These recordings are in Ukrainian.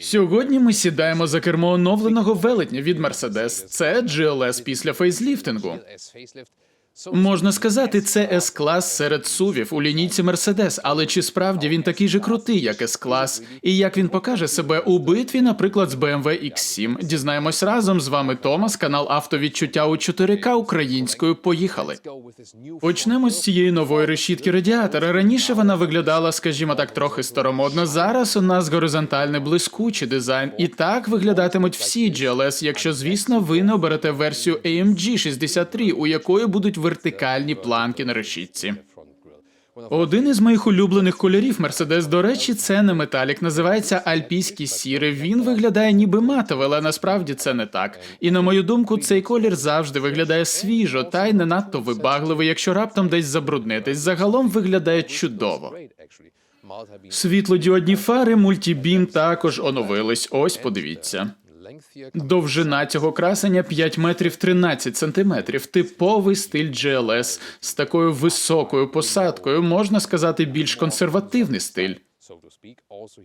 Сьогодні ми сідаємо за кермо оновленого велетня від Mercedes. Це GLS після фейсліфтингу. Можна сказати, це С-клас серед сувів у лінійці Mercedes, але чи справді він такий же крутий, як С-клас? І як він покаже себе у битві, наприклад, з BMW X7? Дізнаємось разом з вами Томас, канал Автовідчуття у 4К українською. Поїхали. Почнемо з цієї нової решітки радіатора. Раніше вона виглядала, скажімо так, трохи старомодно. Зараз у нас горизонтальний блискучий дизайн, і так виглядатимуть всі GLS, якщо, звісно, ви не оберете версію AMG 63, у якої будуть вертикальні планки на решітці. Один із моїх улюблених кольорів Мерседес, до речі, це не металік, називається альпійський сірий. Він виглядає ніби матовий, але насправді це не так. І на мою думку, цей колір завжди виглядає свіжо та й не надто вибагливий, якщо раптом десь забруднитись. Загалом виглядає чудово. Світлодіодні фари мультібім також оновились. Ось подивіться. Довжина цього красення 5 метрів 13 сантиметрів. Типовий стиль GLS з такою високою посадкою, можна сказати, більш консервативний стиль.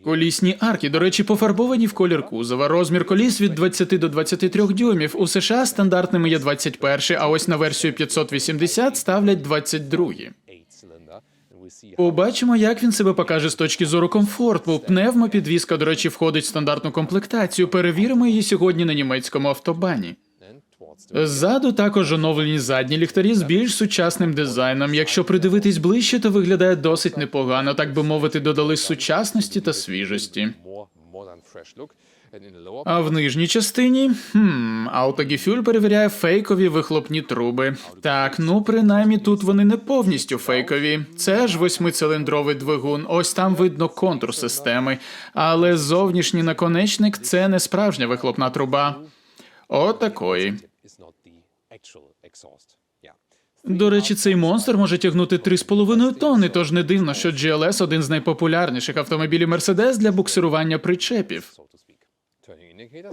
Колісні арки, до речі, пофарбовані в колір кузова. Розмір коліс від 20 до 23 дюймів. У США стандартними є 21, а ось на версію 580 ставлять 22. Побачимо, як він себе покаже з точки зору комфорту. Пневмопідвізка, до речі, входить в стандартну комплектацію. Перевіримо її сьогодні на німецькому автобані. Ззаду також оновлені задні ліхтарі з більш сучасним дизайном. Якщо придивитись ближче, то виглядає досить непогано, так би мовити, додали сучасності та свіжості. А в нижній частині хм, автогіфюль перевіряє фейкові вихлопні труби. Так, ну принаймні тут вони не повністю фейкові. Це ж восьмициліндровий двигун. Ось там видно контур системи. Але зовнішній наконечник це не справжня вихлопна труба. Отакої. До речі, цей монстр може тягнути 3,5 тонни, тож не дивно, що GLS – один з найпопулярніших автомобілів Mercedes для буксирування причепів.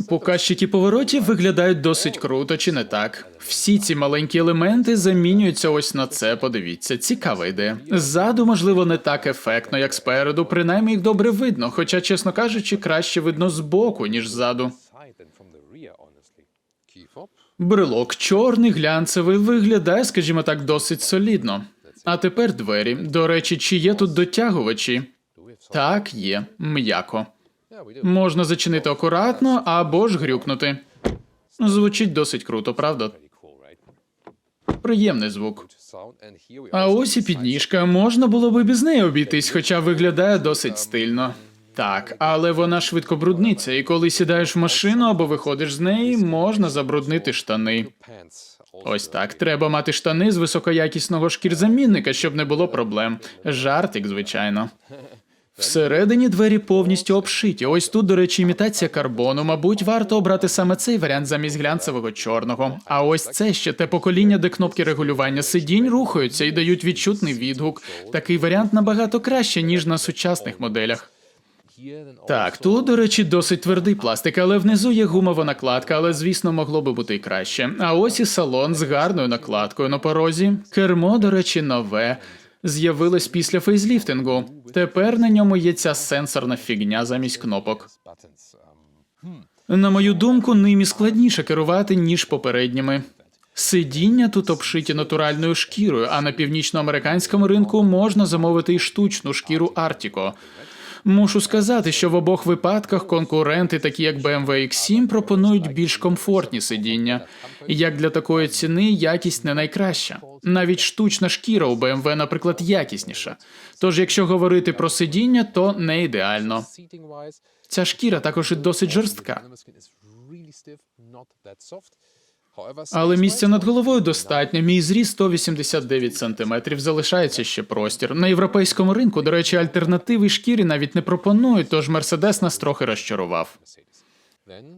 Показчики поворотів виглядають досить круто, чи не так? Всі ці маленькі елементи замінюються ось на це. Подивіться, цікава ідея. Ззаду, можливо, не так ефектно, як спереду, принаймні їх добре видно, хоча, чесно кажучи, краще видно збоку, ніж ззаду. Брелок чорний, глянцевий, виглядає, скажімо так, досить солідно. А тепер двері. До речі, чи є тут дотягувачі? Так, є, м'яко. Можна зачинити акуратно або ж грюкнути. Звучить досить круто, правда? Приємний звук. А ось і підніжка. Можна було би без неї обійтись, хоча виглядає досить стильно. Так, але вона швидко брудниться, і коли сідаєш в машину або виходиш з неї, можна забруднити штани. Ось так. Треба мати штани з високоякісного шкірзамінника, щоб не було проблем. Жартик, звичайно. Всередині двері повністю обшиті. Ось тут, до речі, імітація карбону. Мабуть, варто обрати саме цей варіант замість глянцевого чорного. А ось це ще те покоління, де кнопки регулювання сидінь рухаються і дають відчутний відгук. Такий варіант набагато краще, ніж на сучасних моделях. Так, тут, до речі, досить твердий пластик, але внизу є гумова накладка, але звісно могло би бути і краще. А ось і салон з гарною накладкою на порозі. Кермо, до речі, нове. З'явилось після фейзліфтингу. Тепер на ньому є ця сенсорна фігня замість кнопок. На мою думку, ними складніше керувати, ніж попередніми. Сидіння тут обшиті натуральною шкірою, а на північноамериканському ринку можна замовити і штучну шкіру Артіко. Мушу сказати, що в обох випадках конкуренти, такі як BMW X7, пропонують більш комфортні сидіння. Як для такої ціни, якість не найкраща. Навіть штучна шкіра у BMW, наприклад, якісніша. Тож, якщо говорити про сидіння, то не ідеально. Ця шкіра також і досить жорстка. Але місця над головою достатньо. Мій зріст 189 сантиметрів. Залишається ще простір. На європейському ринку, до речі, альтернативи шкірі навіть не пропонують, тож Мерседес нас трохи розчарував.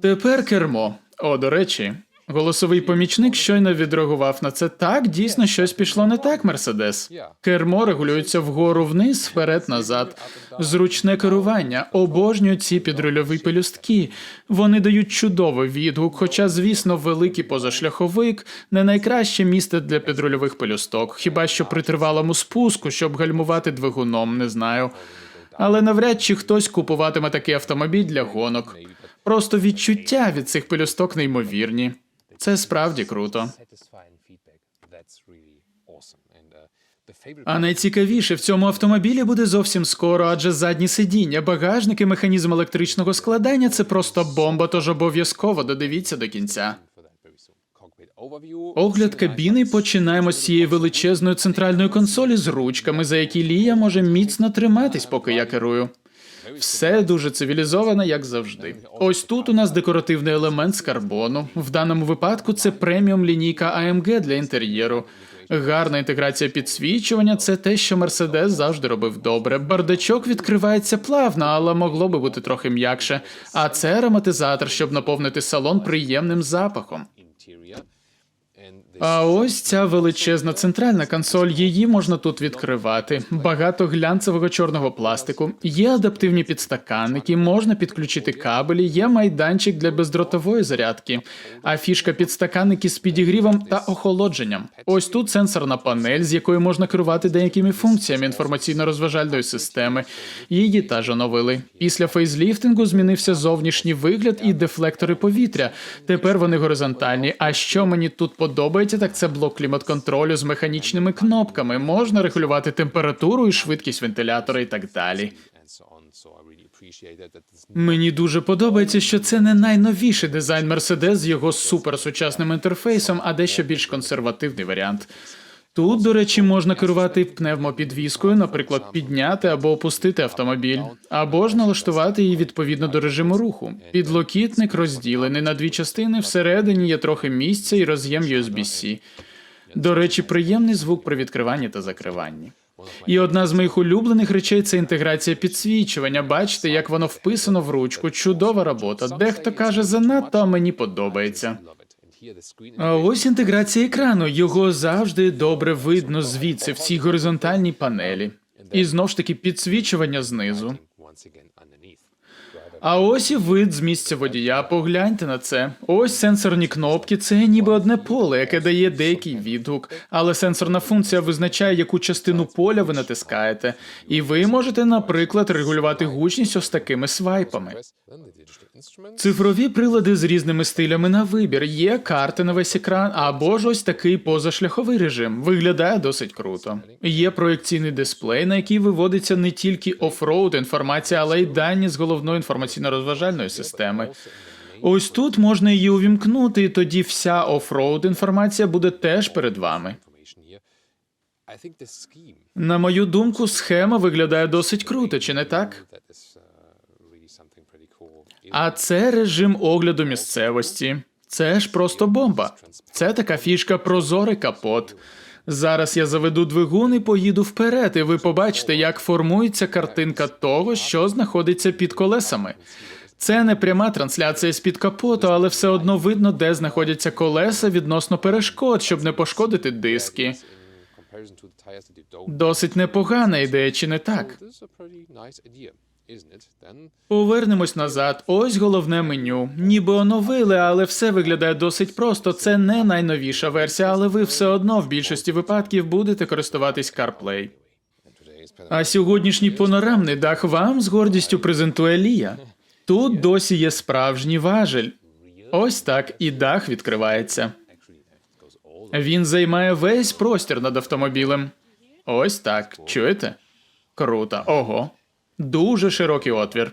Тепер кермо. О, до речі, голосовий помічник щойно відреагував на це. Так, дійсно, щось пішло не так, Мерседес. Кермо регулюється вгору вниз, вперед, назад. Зручне керування. Обожнюю ці підрульові пелюстки. Вони дають чудовий відгук, хоча, звісно, великий позашляховик не найкраще місце для підрульових пелюсток, хіба що при тривалому спуску, щоб гальмувати двигуном, не знаю. Але навряд чи хтось купуватиме такий автомобіль для гонок. Просто відчуття від цих пелюсток неймовірні. Це справді круто. uh, А найцікавіше в цьому автомобілі буде зовсім скоро, адже задні сидіння, багажник і механізм електричного складання це просто бомба, тож обов'язково додивіться до кінця. Огляд кабіни починаємо з цієї величезної центральної консолі з ручками, за які Лія може міцно триматись, поки я керую. Все дуже цивілізовано, як завжди. Ось тут у нас декоративний елемент з карбону. В даному випадку це преміум лінійка AMG для інтер'єру. Гарна інтеграція підсвічування це те, що Мерседес завжди робив добре. Бардачок відкривається плавно, але могло би бути трохи м'якше. А це ароматизатор, щоб наповнити салон приємним запахом. А ось ця величезна центральна консоль. Її можна тут відкривати. Багато глянцевого чорного пластику. Є адаптивні підстаканники, можна підключити кабелі, є майданчик для бездротової зарядки. А фішка підстаканники з підігрівом та охолодженням. Ось тут сенсорна панель, з якою можна керувати деякими функціями інформаційно-розважальної системи. Її теж оновили. Після фейзліфтингу змінився зовнішній вигляд і дефлектори повітря. Тепер вони горизонтальні. А що мені тут подобається, так це блок клімат-контролю з механічними кнопками. Можна регулювати температуру і швидкість вентилятора і так далі. Мені дуже подобається, що це не найновіший дизайн Mercedes з його суперсучасним інтерфейсом, а дещо більш консервативний варіант. Тут, до речі, можна керувати пневмопідвіскою, наприклад, підняти або опустити автомобіль, або ж налаштувати її відповідно до режиму руху. Підлокітник розділений на дві частини. Всередині є трохи місця і роз'єм USB-C. До речі, приємний звук при відкриванні та закриванні. І одна з моїх улюблених речей це інтеграція підсвічування. Бачите, як воно вписано в ручку. Чудова робота. Дехто каже занадто, а мені подобається. А ось інтеграція екрану. Його завжди добре видно звідси в цій горизонтальній панелі. І знов ж таки підсвічування знизу. А ось і вид з місця водія. Погляньте на це. Ось сенсорні кнопки. Це ніби одне поле, яке дає деякий відгук. Але сенсорна функція визначає, яку частину поля ви натискаєте. І ви можете, наприклад, регулювати гучність ось такими свайпами. Цифрові прилади з різними стилями на вибір. Є карти на весь екран, або ж ось такий позашляховий режим. Виглядає досить круто. Є проекційний дисплей, на який виводиться не тільки офроуд інформація, але й дані з головної інформаційно-розважальної системи. Ось тут можна її увімкнути, і тоді вся офроуд інформація буде теж перед вами. На мою думку, схема виглядає досить круто, чи не так? А це режим огляду місцевості. Це ж просто бомба. Це така фішка прозорий капот. Зараз я заведу двигун і поїду вперед, і ви побачите, як формується картинка того, що знаходиться під колесами. Це не пряма трансляція з-під капоту, але все одно видно, де знаходяться колеса відносно перешкод, щоб не пошкодити диски. Досить непогана ідея, чи не так? Повернемось назад. Ось головне меню. Ніби оновили, але все виглядає досить просто. Це не найновіша версія, але ви все одно в більшості випадків будете користуватись CarPlay. А сьогоднішній панорамний дах вам з гордістю презентує Лія. Тут досі є справжній важель. Ось так і дах відкривається. Він займає весь простір над автомобілем. Ось так. Чуєте? Круто. Ого. Дуже широкий отвір.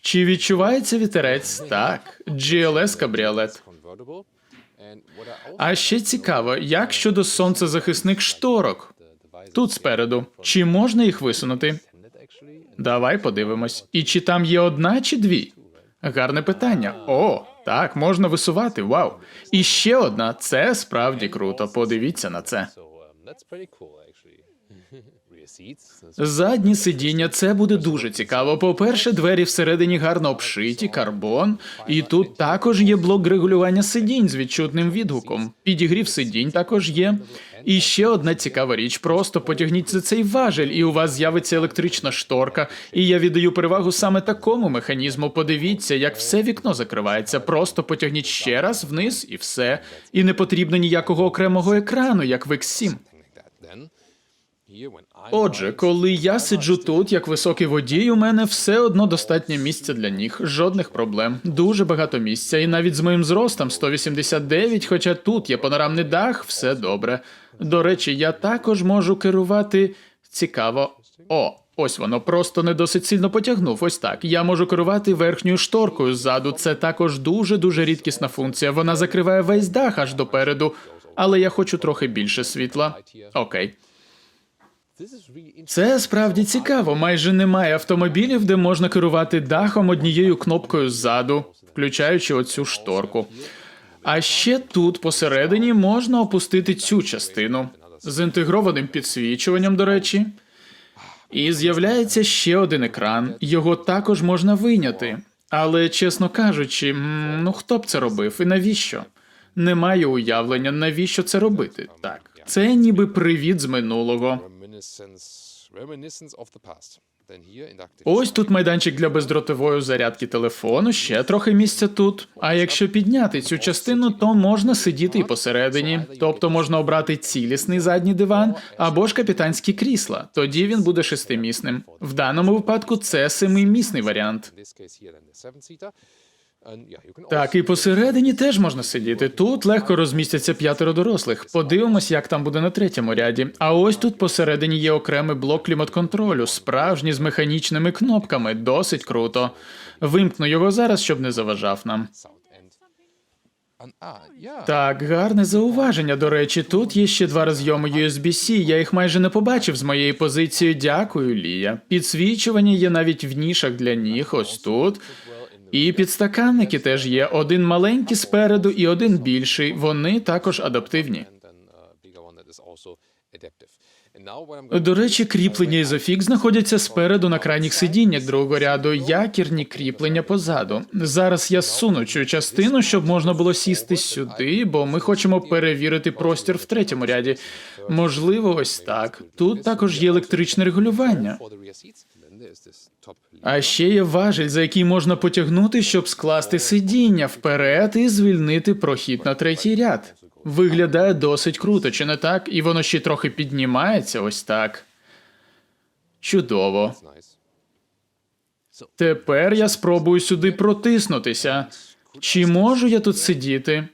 Чи відчувається вітерець? Так. GLS кабріолет. А ще цікаво, як щодо сонцезахисних шторок? Тут спереду. Чи можна їх висунути? Давай подивимось. І чи там є одна чи дві? Гарне питання. О, так, можна висувати. Вау. І ще одна. Це справді круто. Подивіться на це. Задні сидіння це буде дуже цікаво. По-перше, двері всередині гарно обшиті, карбон, і тут також є блок регулювання сидінь з відчутним відгуком. Підігрів сидінь також є. І ще одна цікава річ: просто потягніть за цей важель, і у вас з'явиться електрична шторка. І я віддаю перевагу саме такому механізму. Подивіться, як все вікно закривається. Просто потягніть ще раз вниз і все. І не потрібно ніякого окремого екрану, як в X7. Отже, коли я сиджу тут, як високий водій, у мене все одно достатньо місця для ніг, жодних проблем, дуже багато місця, і навіть з моїм зростом 189, хоча тут є панорамний дах, все добре. До речі, я також можу керувати цікаво. О, ось воно просто не досить сильно потягнув. Ось так. Я можу керувати верхньою шторкою ззаду. Це також дуже дуже рідкісна функція. Вона закриває весь дах аж допереду. Але я хочу трохи більше світла. Окей. Це справді цікаво. Майже немає автомобілів, де можна керувати дахом однією кнопкою ззаду, включаючи оцю шторку. А ще тут посередині можна опустити цю частину з інтегрованим підсвічуванням, до речі. І з'являється ще один екран. Його також можна вийняти. Але, чесно кажучи, ну хто б це робив і навіщо? Немає уявлення, навіщо це робити. Так, це ніби привіт з минулого. Ось тут майданчик для бездротової зарядки телефону, ще трохи місця тут. А якщо підняти цю частину, то можна сидіти і посередині. Тобто можна обрати цілісний задній диван або ж капітанські крісла. Тоді він буде шестимісним. В даному випадку це семимісний варіант. Так, і посередині теж можна сидіти. Тут легко розмістяться п'ятеро дорослих. Подивимось, як там буде на третьому ряді. А ось тут посередині є окремий блок клімат-контролю, справжній з механічними кнопками. Досить круто. Вимкну його зараз, щоб не заважав нам. Так, гарне зауваження. До речі, тут є ще два розйоми USB-C. Я їх майже не побачив з моєї позиції. Дякую, Лія. Підсвічування є навіть в нішах для ніг, ось тут. І підстаканники теж є. Один маленький спереду і один більший. Вони також адаптивні. До речі, кріплення ізофік знаходяться спереду на крайніх сидіннях другого ряду, якірні кріплення позаду. Зараз я зсуну цю частину, щоб можна було сісти сюди, бо ми хочемо перевірити простір в третьому ряді. Можливо, ось так. Тут також є електричне регулювання. А ще є важіль, за який можна потягнути, щоб скласти сидіння вперед і звільнити прохід на третій ряд. Виглядає досить круто, чи не так? І воно ще трохи піднімається, ось так. Чудово. Тепер я спробую сюди протиснутися. Чи можу я тут сидіти?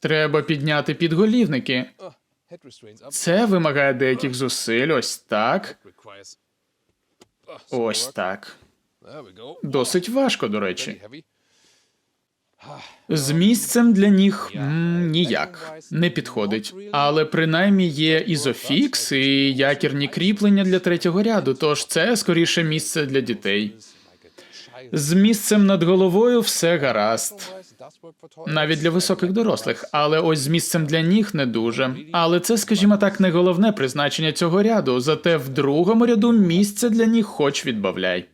Треба підняти підголівники. Це вимагає деяких зусиль, ось так. Ось так. Досить важко, до речі. З місцем для ніг м, ніяк не підходить. Але принаймні є ізофікс і якірні кріплення для третього ряду, тож це скоріше місце для дітей. З місцем над головою все гаразд. Навіть для високих дорослих, але ось з місцем для ніг не дуже. Але це, скажімо так, не головне призначення цього ряду. Зате в другому ряду місце для ніг хоч відбавляй.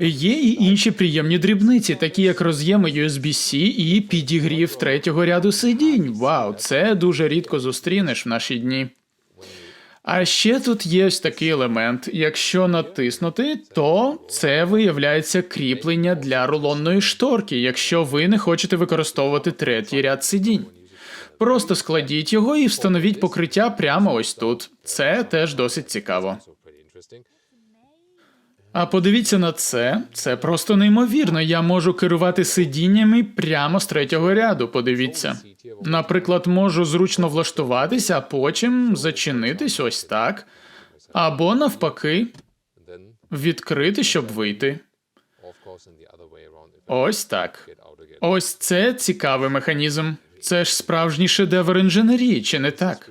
Є і інші приємні дрібниці, такі як роз'єми USB-C і підігрів третього ряду сидінь. Вау, це дуже рідко зустрінеш в наші дні. А ще тут є ось такий елемент. Якщо натиснути, то це виявляється кріплення для рулонної шторки, якщо ви не хочете використовувати третій ряд сидінь. Просто складіть його і встановіть покриття прямо ось тут. Це теж досить цікаво. А подивіться на це. Це просто неймовірно. Я можу керувати сидіннями прямо з третього ряду. Подивіться. Наприклад, можу зручно влаштуватися, а потім зачинитись ось так. Або навпаки, відкрити, щоб вийти. Ось так. Ось це цікавий механізм. Це ж справжній шедевр інженерії, чи не так?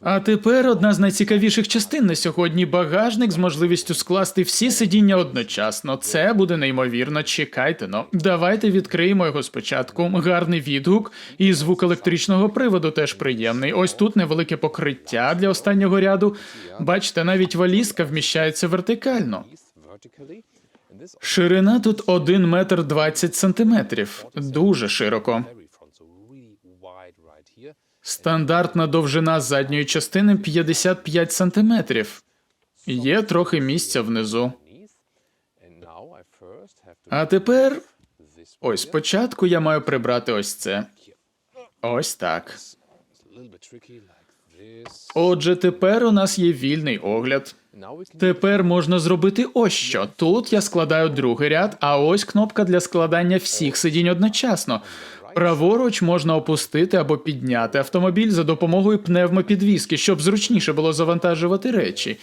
А тепер одна з найцікавіших частин на сьогодні багажник з можливістю скласти всі сидіння одночасно. Це буде неймовірно. Чекайте но. Давайте відкриємо його спочатку. Гарний відгук і звук електричного приводу теж приємний. Ось тут невелике покриття для останнього ряду. Бачите, навіть валізка вміщається вертикально. Ширина тут 1 метр 20 сантиметрів. Дуже широко. Стандартна довжина задньої частини 55 сантиметрів. Є трохи місця внизу. А тепер ось спочатку я маю прибрати ось це. Ось так. Отже, тепер у нас є вільний огляд. Тепер можна зробити ось що. Тут я складаю другий ряд, а ось кнопка для складання всіх сидінь одночасно. Праворуч можна опустити або підняти автомобіль за допомогою пневмопідвіски, щоб зручніше було завантажувати речі.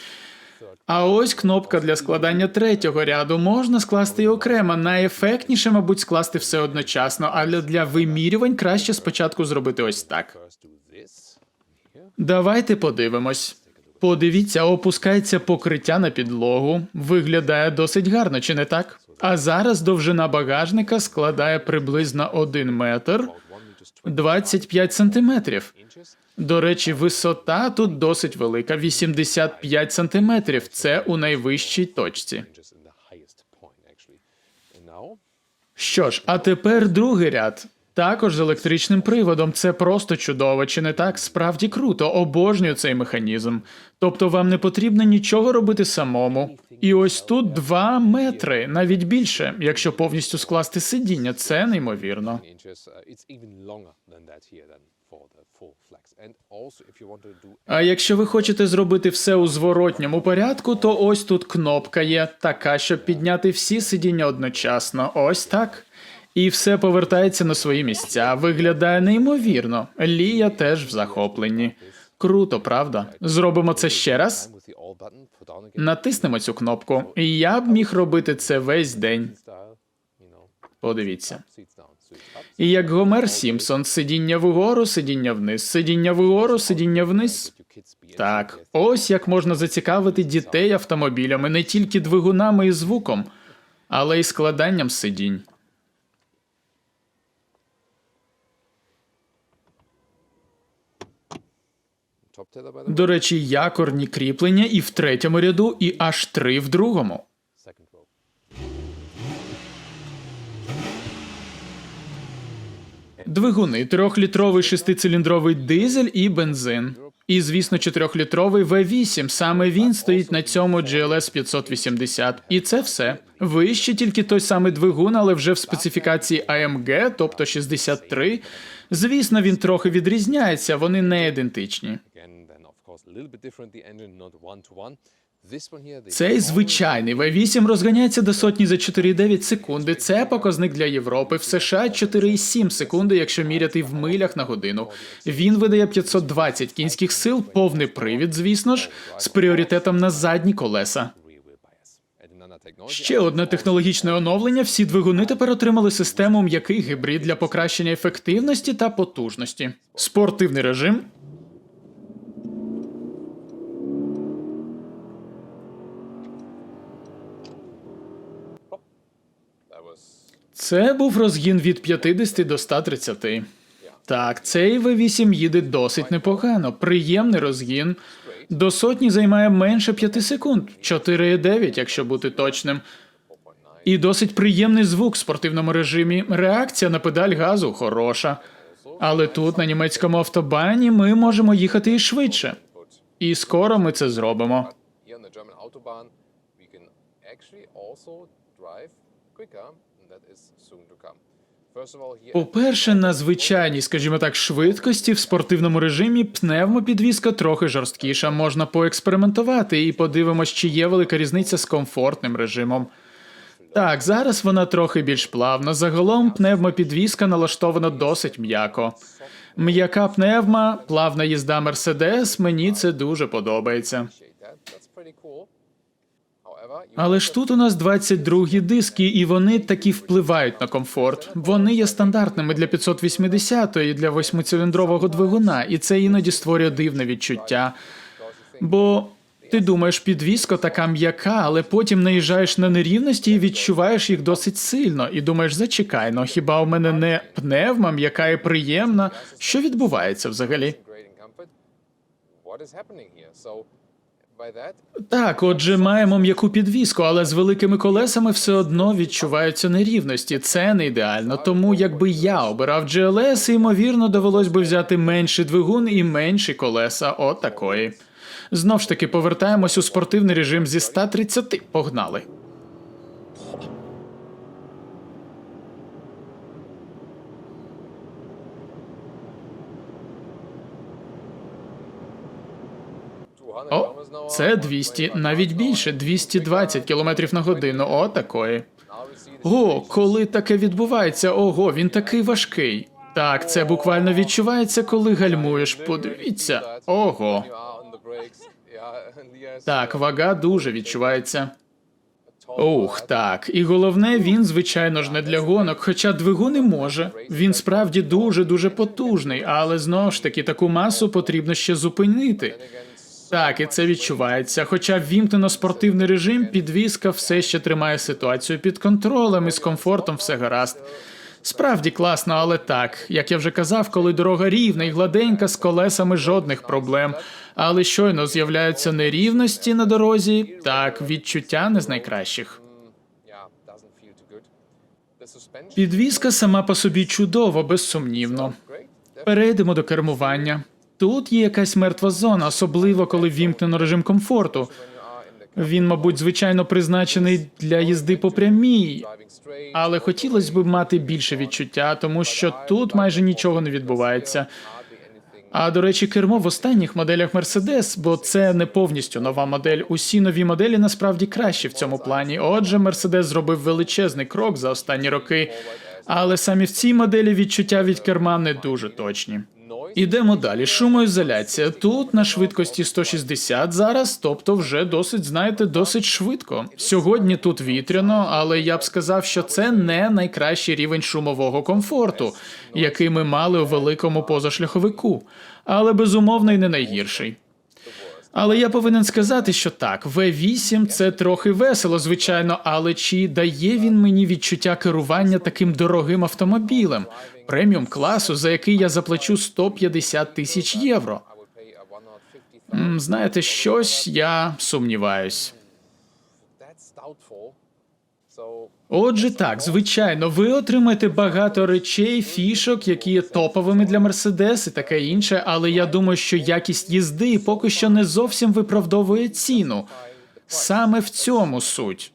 А ось кнопка для складання третього ряду можна скласти і окремо. Найефектніше, мабуть, скласти все одночасно, але для вимірювань краще спочатку зробити ось так. Давайте подивимось. Подивіться, опускається покриття на підлогу. Виглядає досить гарно, чи не так? А зараз довжина багажника складає приблизно 1 метр One meters 25 сантиметрів. До речі, висота тут досить велика 85 сантиметрів. Це у найвищій точці. Що ж, а тепер другий ряд. Також з електричним приводом. Це просто чудово, чи не так? Справді круто, обожнюю цей механізм. Тобто вам не потрібно нічого робити самому. І ось тут два метри, навіть більше, якщо повністю скласти сидіння. Це неймовірно. А якщо ви хочете зробити все у зворотньому порядку, то ось тут кнопка є, така, щоб підняти всі сидіння одночасно. Ось так. І все повертається на свої місця. Виглядає неймовірно. Лія теж в захопленні. Круто, правда? Зробимо це ще раз. Натиснемо цю кнопку. Я б міг робити це весь день. Подивіться. І як Гомер Сімпсон, сидіння вгору, сидіння вниз, сидіння вгору, сидіння вниз. Так, ось як можна зацікавити дітей автомобілями не тільки двигунами і звуком, але й складанням сидінь. До речі, якорні кріплення і в третьому ряду, і аж три в другому. Двигуни трьохлітровий шестициліндровий дизель і бензин. І, звісно, чотирьохлітровий V8. Саме він стоїть на цьому GLS 580. І це все. Вище тільки той самий двигун, але вже в специфікації AMG, тобто 63. Звісно, він трохи відрізняється, вони не ідентичні. Цей звичайний V8 розганяється до сотні за 4,9 секунди. Це показник для Європи. В США 4,7 секунди, якщо міряти в милях на годину. Він видає 520 кінських сил, повний привід, звісно ж, з пріоритетом на задні колеса. Ще одне технологічне оновлення. Всі двигуни тепер отримали систему м'який гібрид для покращення ефективності та потужності. Спортивний режим. Це був розгін від 50 до 130. Так, цей V8 їде досить непогано. Приємний розгін. До сотні займає менше 5 секунд, 4,9, якщо бути точним. І досить приємний звук в спортивному режимі. Реакція на педаль газу хороша. Але тут, на німецькому автобані, ми можемо їхати і швидше. І скоро ми це зробимо. drive quicker, По-перше, на звичайній, скажімо так, швидкості в спортивному режимі пневмопідвізка трохи жорсткіша. Можна поекспериментувати і подивимось, чи є велика різниця з комфортним режимом. Так, зараз вона трохи більш плавна. Загалом пневмопідвізка налаштована досить м'яко. М'яка пневма, плавна їзда Мерседес. Мені це дуже подобається. Але ж тут у нас 22 диски, і вони таки впливають на комфорт. Вони є стандартними для 580 і для восьмициліндрового двигуна, і це іноді створює дивне відчуття. Бо ти думаєш, підвізка така м'яка, але потім наїжджаєш на нерівності і відчуваєш їх досить сильно. І думаєш, зачекай, ну хіба у мене не пневма, м'яка і приємна? Що відбувається взагалі? Так, отже, маємо м'яку підвіску, але з великими колесами все одно відчуваються нерівності. Це не ідеально. Тому якби я обирав GLS, ймовірно, довелось би взяти менший двигун і менші колеса. От такої. Знов ж таки, повертаємось у спортивний режим зі 130. Погнали. Це 200, навіть більше, 220 км на годину. О, такої. О, коли таке відбувається, ого, він такий важкий. Так, це буквально відчувається, коли гальмуєш. Подивіться. Ого. Так, вага дуже відчувається. Ух, так. І головне, він, звичайно ж, не для гонок, хоча двигун і може. Він справді дуже дуже потужний, але знову ж таки таку масу потрібно ще зупинити. Так, і це відчувається. Хоча ввімкнено спортивний режим, підвізка все ще тримає ситуацію під контролем і з комфортом все гаразд. Справді класно, але так, як я вже казав, коли дорога рівна і гладенька, з колесами жодних проблем. Але щойно з'являються нерівності на дорозі, так, відчуття не з найкращих. Підвізка сама по собі чудова, безсумнівно. Перейдемо до кермування. Тут є якась мертва зона, особливо коли ввімкнено режим комфорту. Він, мабуть, звичайно призначений для їзди по прямій, але хотілося б мати більше відчуття, тому що тут майже нічого не відбувається. А до речі, кермо в останніх моделях Mercedes, бо це не повністю нова модель. Усі нові моделі насправді кращі в цьому плані. Отже, Mercedes зробив величезний крок за останні роки, але самі в цій моделі відчуття від керма не дуже точні. Ідемо далі. Шумоізоляція. Тут на швидкості 160 зараз, тобто вже досить, знаєте, досить швидко. Сьогодні тут вітряно, але я б сказав, що це не найкращий рівень шумового комфорту, який ми мали у великому позашляховику, але безумовно й не найгірший. Але я повинен сказати, що так, V8 – це трохи весело, звичайно, але чи дає він мені відчуття керування таким дорогим автомобілем, преміум класу, за який я заплачу 150 тисяч євро? Знаєте, щось я сумніваюсь. Отже, так, звичайно, ви отримаєте багато речей, фішок, які є топовими для Мерседес і таке інше, але я думаю, що якість їзди поки що не зовсім виправдовує ціну. Саме в цьому суть.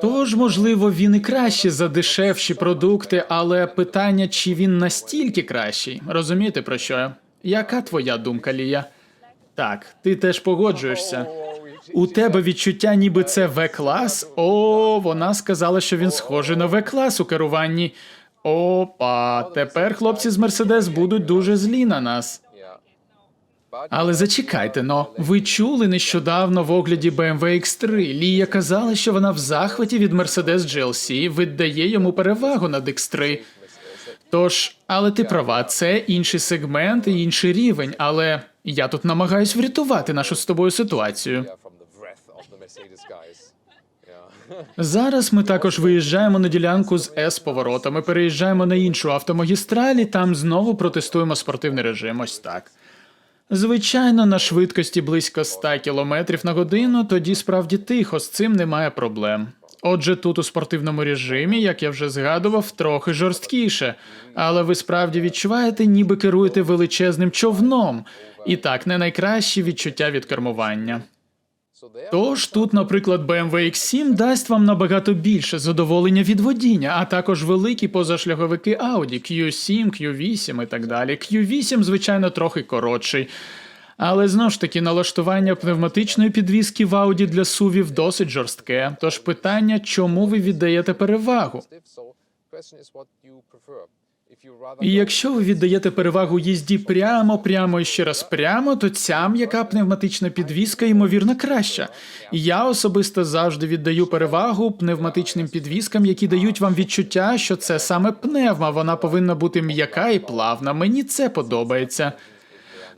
Тож, можливо, він і краще за дешевші продукти, але питання, чи він настільки кращий, розумієте про що я? Яка твоя думка, Лія? Так, ти теж погоджуєшся. У тебе відчуття, ніби це В-клас? О, вона сказала, що він схожий на В-клас у керуванні. Опа, тепер хлопці з Мерседес будуть дуже злі на нас. Але зачекайте, но ви чули нещодавно в огляді BMW X3. Лія казала, що вона в захваті від Mercedes GLC віддає йому перевагу над X3. Тож, але ти права, це інший сегмент і інший рівень, але я тут намагаюсь врятувати нашу з тобою ситуацію. Зараз ми також виїжджаємо на ділянку з С поворотами, переїжджаємо на іншу автомагістраль і там знову протестуємо спортивний режим. Ось так. Звичайно, на швидкості близько 100 км на годину, тоді справді тихо, з цим немає проблем. Отже, тут у спортивному режимі, як я вже згадував, трохи жорсткіше, але ви справді відчуваєте, ніби керуєте величезним човном, і так не найкращі відчуття від кермування. Тож тут, наприклад, BMW X7 дасть вам набагато більше задоволення від водіння, а також великі позашляховики Audi Q7, Q8 і так далі. Q8, звичайно, трохи коротший. Але знову ж таки, налаштування пневматичної підвіски в Audi для сувів досить жорстке. Тож питання, чому ви віддаєте перевагу? І якщо ви віддаєте перевагу їзді прямо, прямо і ще раз прямо, то ця м'яка пневматична підвіска ймовірно краща. Я особисто завжди віддаю перевагу пневматичним підвіскам, які дають вам відчуття, що це саме пневма. Вона повинна бути м'яка і плавна. Мені це подобається.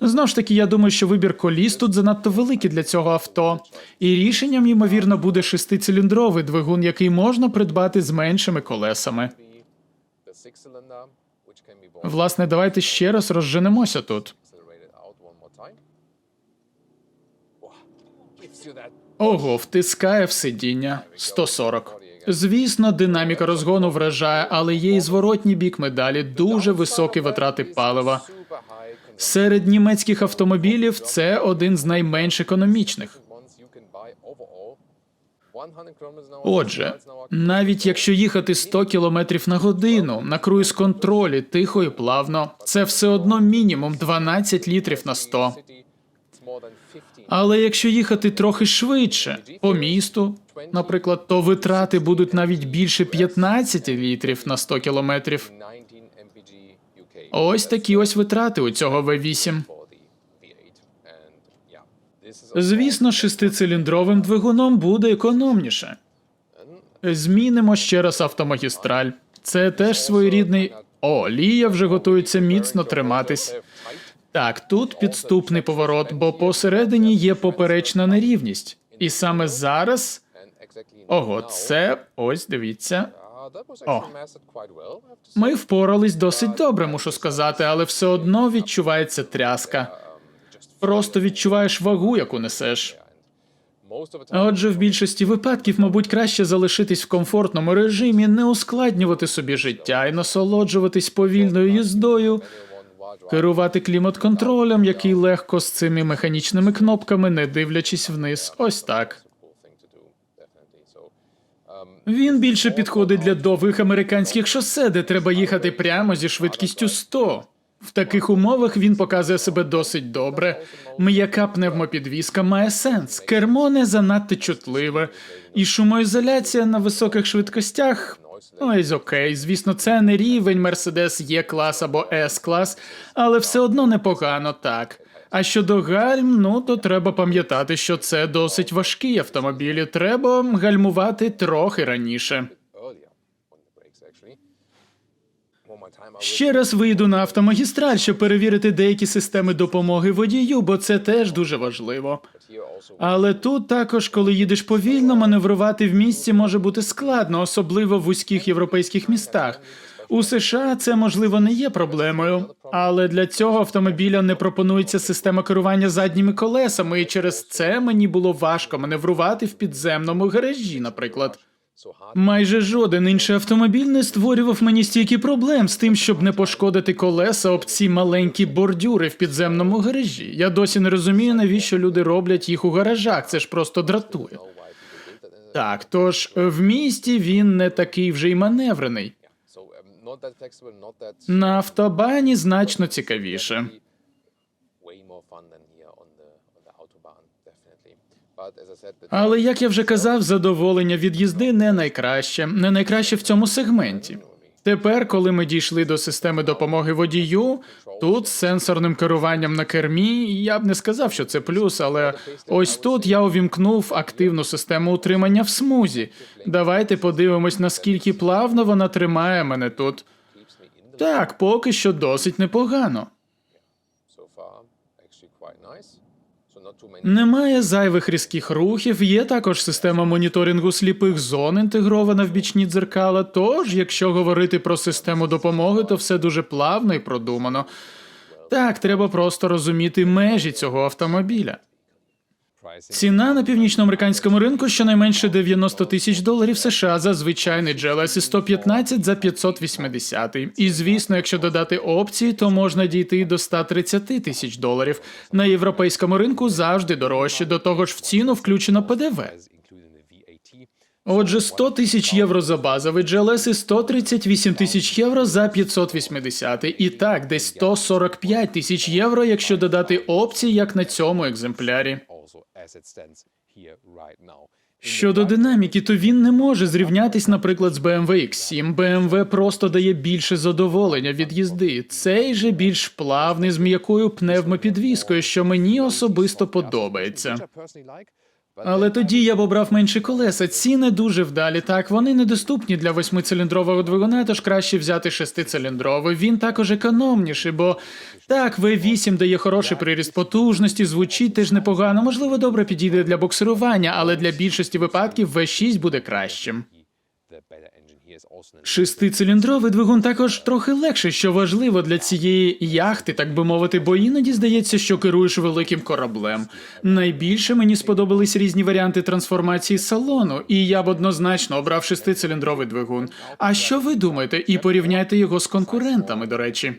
Знову ж таки, я думаю, що вибір коліс тут занадто великий для цього авто, і рішенням, ймовірно, буде шестициліндровий двигун, який можна придбати з меншими колесами. Власне, давайте ще раз розженемося тут. Ого, втискає в сидіння 140. Звісно, динаміка розгону вражає, але є і зворотній бік медалі, дуже високі витрати палива. Серед німецьких автомобілів це один з найменш економічних. Отже, навіть якщо їхати 100 км на годину на круїз контролі тихо і плавно, це все одно мінімум 12 літрів на 100. more than 15 Але якщо їхати трохи швидше по місту, наприклад, то витрати будуть навіть більше 15 літрів на 100 кілометрів. 19 mpg Ось такі ось витрати у цього V8. V8. Звісно, шестициліндровим двигуном буде економніше. Змінимо ще раз автомагістраль. Це теж своєрідний. О, Лія вже готується міцно триматись. Так, тут підступний поворот, бо посередині є поперечна нерівність. І саме зараз. Ого, це ось дивіться. О. Ми впорались досить добре, мушу сказати, але все одно відчувається тряска. Просто відчуваєш вагу, яку несеш. Of Отже, в більшості випадків, мабуть, краще залишитись в комфортному режимі, не ускладнювати собі життя і насолоджуватись повільною їздою, керувати клімат-контролем, який легко з цими механічними кнопками, не дивлячись вниз. Ось так. Він більше підходить для довгих американських шосе, де треба їхати прямо зі швидкістю 100. В таких умовах він показує себе досить добре. М'яка пневмопідвізка має сенс. Кермо не занадто чутливе, і шумоізоляція на високих швидкостях. Ось окей, звісно, це не рівень Mercedes E клас або S клас, але все одно непогано так. А щодо гальм, ну то треба пам'ятати, що це досить важкі автомобілі. Треба гальмувати трохи раніше. Ще раз вийду на автомагістраль, щоб перевірити деякі системи допомоги водію, бо це теж дуже важливо. Але тут також, коли їдеш повільно, маневрувати в місті може бути складно, особливо в вузьких європейських містах. У США це можливо не є проблемою, але для цього автомобіля не пропонується система керування задніми колесами, і через це мені було важко маневрувати в підземному гаражі, наприклад. Майже жоден інший автомобіль не створював мені стільки проблем з тим, щоб не пошкодити колеса об ці маленькі бордюри в підземному гаражі. Я досі не розумію, навіщо люди роблять їх у гаражах. Це ж просто дратує. Так, тож в місті він не такий вже й маневрений. Um, На автобані значно цікавіше. Але як я вже казав, задоволення від їзди не найкраще, не найкраще в цьому сегменті. Тепер, коли ми дійшли до системи допомоги водію, тут з сенсорним керуванням на кермі, я б не сказав, що це плюс, але ось тут я увімкнув активну систему утримання в смузі. Давайте подивимось, наскільки плавно вона тримає мене тут. Так, поки що досить непогано. Немає зайвих різких рухів. Є також система моніторингу сліпих зон інтегрована в бічні дзеркала. Тож, якщо говорити про систему допомоги, то все дуже плавно і продумано. Так, треба просто розуміти межі цього автомобіля. Ціна на північноамериканському ринку щонайменше 90 тисяч доларів США за звичайний GLS 115 за 580. І звісно, якщо додати опції, то можна дійти до 130 тисяч доларів. На європейському ринку завжди дорожче. До того ж, в ціну включено ПДВ. Отже, 100 тисяч євро за базовий GLS і 138 тисяч євро за 580. І так, десь 145 тисяч євро, якщо додати опції, як на цьому екземплярі. Щодо динаміки, то він не може зрівнятись, наприклад, з BMW X7. BMW просто дає більше задоволення від їзди. Цей же більш плавний з м'якою пневмопідвіскою, що мені особисто подобається. Але тоді я б обрав менші колеса. Ці не дуже вдалі. Так, вони недоступні для восьмициліндрового двигуна, тож краще взяти шестициліндровий. Він також економніший, бо так, V8 дає хороший приріст потужності, звучить теж непогано. Можливо, добре підійде для боксирування, але для більшості випадків V6 буде кращим. Шестициліндровий двигун також трохи легше, що важливо для цієї яхти, так би мовити, бо іноді здається, що керуєш великим кораблем. Найбільше мені сподобались різні варіанти трансформації салону, і я б однозначно обрав шестициліндровий двигун. А що ви думаєте? І порівняйте його з конкурентами, до речі.